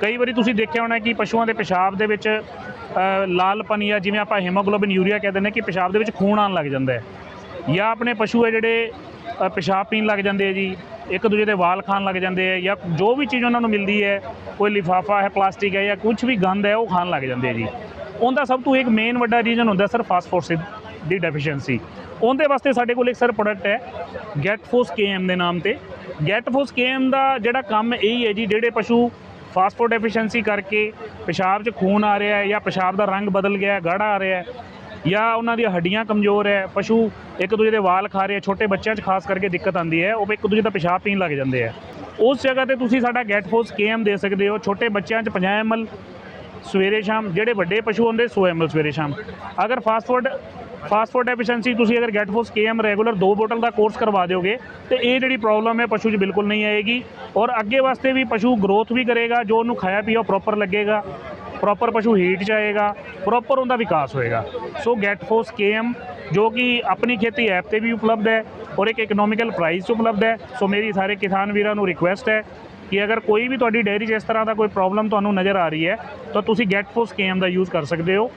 ਕਈ ਵਾਰੀ ਤੁਸੀਂ ਦੇਖਿਆ ਹੋਣਾ ਕਿ ਪਸ਼ੂਆਂ ਦੇ ਪਿਸ਼ਾਬ ਦੇ ਵਿੱਚ ਅ, ਲਾਲਪਨ ਜਾਂ ਜਿਵੇਂ ਆਪਾਂ ਹੀਮੋਗਲੋਬਿਨ ਯੂਰੀਆ ਕਹਿੰਦੇ ਨੇ ਕਿ ਪਿਸ਼ਾਬ ਦੇ ਵਿੱਚ ਖੂਨ ਆਉਣ ਲੱਗ ਜਾਂਦਾ ਹੈ। ਜਾਂ ਆਪਣੇ ਪਸ਼ੂ ਹੈ ਜਿਹੜੇ ਅ, ਪਿਸ਼ਾਬ ਪੀਣ ਲੱਗ ਜਾਂਦੇ ਆ ਜੀ ਇੱਕ ਦੂਜੇ ਦੇ ਵਾਲ ਖਾਣ ਲੱਗ ਜਾਂਦੇ ਆ ਜਾਂ ਜੋ ਵੀ ਚੀਜ਼ ਉਹਨਾਂ ਨੂੰ ਮਿਲਦੀ ਹੈ ਕੋਈ ਲਿਫਾਫਾ ਹੈ ਪਲਾਸਟਿਕ ਹੈ ਜਾਂ ਕੁਝ ਵੀ ਗੰਦ ਹੈ ਉਹ ਖਾਣ ਲੱਗ ਜਾਂਦੇ ਆ ਜੀ। ਉਹਦਾ ਸਭ ਤੋਂ ਇੱਕ ਮੇਨ ਵੱਡਾ ਰੀਜ਼ਨ ਹੁੰਦਾ ਸਰ ਫਾਸਫੋਰਸ ਦੀ ਡੈਫੀਸ਼ੀਐਂਸੀ ਉਹਦੇ ਵਾਸਤੇ ਸਾਡੇ ਕੋਲ ਇੱਕ ਸਰ ਪ੍ਰੋਡਕਟ ਹੈ ਗੈਟਫੋਸ ਕੇਐਮ ਦੇ ਨਾਮ ਤੇ। ਗੈਟਫੋਸ ਕੇਐਮ ਦਾ ਜਿਹੜਾ ਕੰਮ ਇਹੀ ਹੈ ਜੀ ਜਿਹੜੇ ਪਸ਼ੂ ਫਾਸਫੋਰ ਡੈਫੀਸ਼ੀਐਂਸੀ ਕਰਕੇ ਪਿਸ਼ਾਬ 'ਚ ਖੂਨ ਆ ਰਿਹਾ ਹੈ ਜਾਂ ਪਿਸ਼ਾਬ ਦਾ ਰੰਗ ਬਦਲ ਗਿਆ ਹੈ ਗਾੜਾ ਆ ਰਿਹਾ ਹੈ ਜਾਂ ਉਹਨਾਂ ਦੀਆਂ ਹੱਡੀਆਂ ਕਮਜ਼ੋਰ ਹੈ, ਪਸ਼ੂ ਇੱਕ ਦੂਜੇ ਦੇ ਵਾਲ ਖਾ ਰਹੇ ਛੋਟੇ ਬੱਚਿਆਂ 'ਚ ਖਾਸ ਕਰਕੇ ਦਿੱਕਤ ਆਉਂਦੀ ਹੈ, ਉਹ ਇੱਕ ਦੂਜੇ ਦਾ ਪਿਸ਼ਾਬ ਪੀਣ ਲੱਗ ਜਾਂਦੇ ਆ ਉਸ ਜਗ੍ਹਾ ਤੇ ਤੁਸੀਂ ਸਾਡਾ ਗੈਟ ਗੈਟਫੋਸ ਕੇਐਮ ਦੇ ਸਕਦੇ ਹੋ, ਛੋਟੇ ਬੱਚਿਆਂ 'ਚ 50 ml ਸਵੇਰੇ ਸ਼ਾਮ, ਜਿਹੜੇ ਵੱਡੇ ਪਸ਼ੂ ਹੁੰਦੇ 100 ml ਸਵੇਰੇ ਸ਼ਾਮ। ਅਗਰ fast food fast food efficiency ਤੁਸੀਂ ਅਗਰ ਗੈਟ ਗੈਟਫੋਸ ਕੇਐਮ ਰੈਗੂਲਰ ਦੋ ਬੋਟਲ ਦਾ ਕੋਰਸ ਕਰਵਾ ਦਿਓਗੇ, ਤੇ ਇਹ ਜਿਹੜੀ ਪ੍ਰੋਬਲਮ ਹੈ ਪਸ਼ੂ 'ਚ ਬਿਲਕੁਲ ਨਹੀਂ ਆਏਗੀ। ਔਰ ਅੱਗੇ ਵਾਸਤੇ ਵੀ ਪਸ਼ੂ ਗਰੋਥ ਵੀ ਕਰੇਗਾ, ਜੋ ਉਹਨੂੰ ਖਾਇਆ ਪੀਆ ਪ੍ਰੋਪਰ ਲੱਗੇਗਾ ਪ੍ਰੋਪਰ ਪਸ਼ੂ ਹੀਟ 'ਚ ਪ੍ਰੋਪਰ ਉਹਦਾ ਵਿਕਾਸ ਹੋਏਗਾ। ਸੋ ਗੈਟ ਗੈਟਫੋਸ ਕੇਐਮ ਜੋ ਕਿ ਆਪਣੀ ਖੇਤੀ ਐਪ ਤੇ ਵੀ ਉਪਲਬਧ ਹੈ ਔਰ ਇੱਕ ਇਕਨੋਮਿਕਲ ਪ੍ਰਾਈਸ 'ਚ ਉਪਲਬਧ ਹੈ। ਸੋ ਮੇਰੀ ਸਾਰੇ ਕਿਸਾਨ ਵੀਰਾਂ ਨੂੰ ਰਿਕੁਐਸਟ ਹੈ ਕਿ ਅਗਰ ਕੋਈ ਵੀ ਤੁਹਾਡੀ ਡੇਅਰੀ 'ਚ ਇਸ ਤਰ੍ਹਾਂ ਦਾ ਕੋਈ ਪ੍ਰੋਬਲਮ ਤੁਹਾਨੂੰ ਨਜ਼ਰ ਆ ਰਹੀ ਹੈ, ਤਾਂ ਤੁਸੀਂ ਗੈਟ ਗੈਟਫੋਸ ਕੇਐਮ ਦਾ ਯੂਜ਼ ਕਰ ਸਕਦੇ ਹੋ।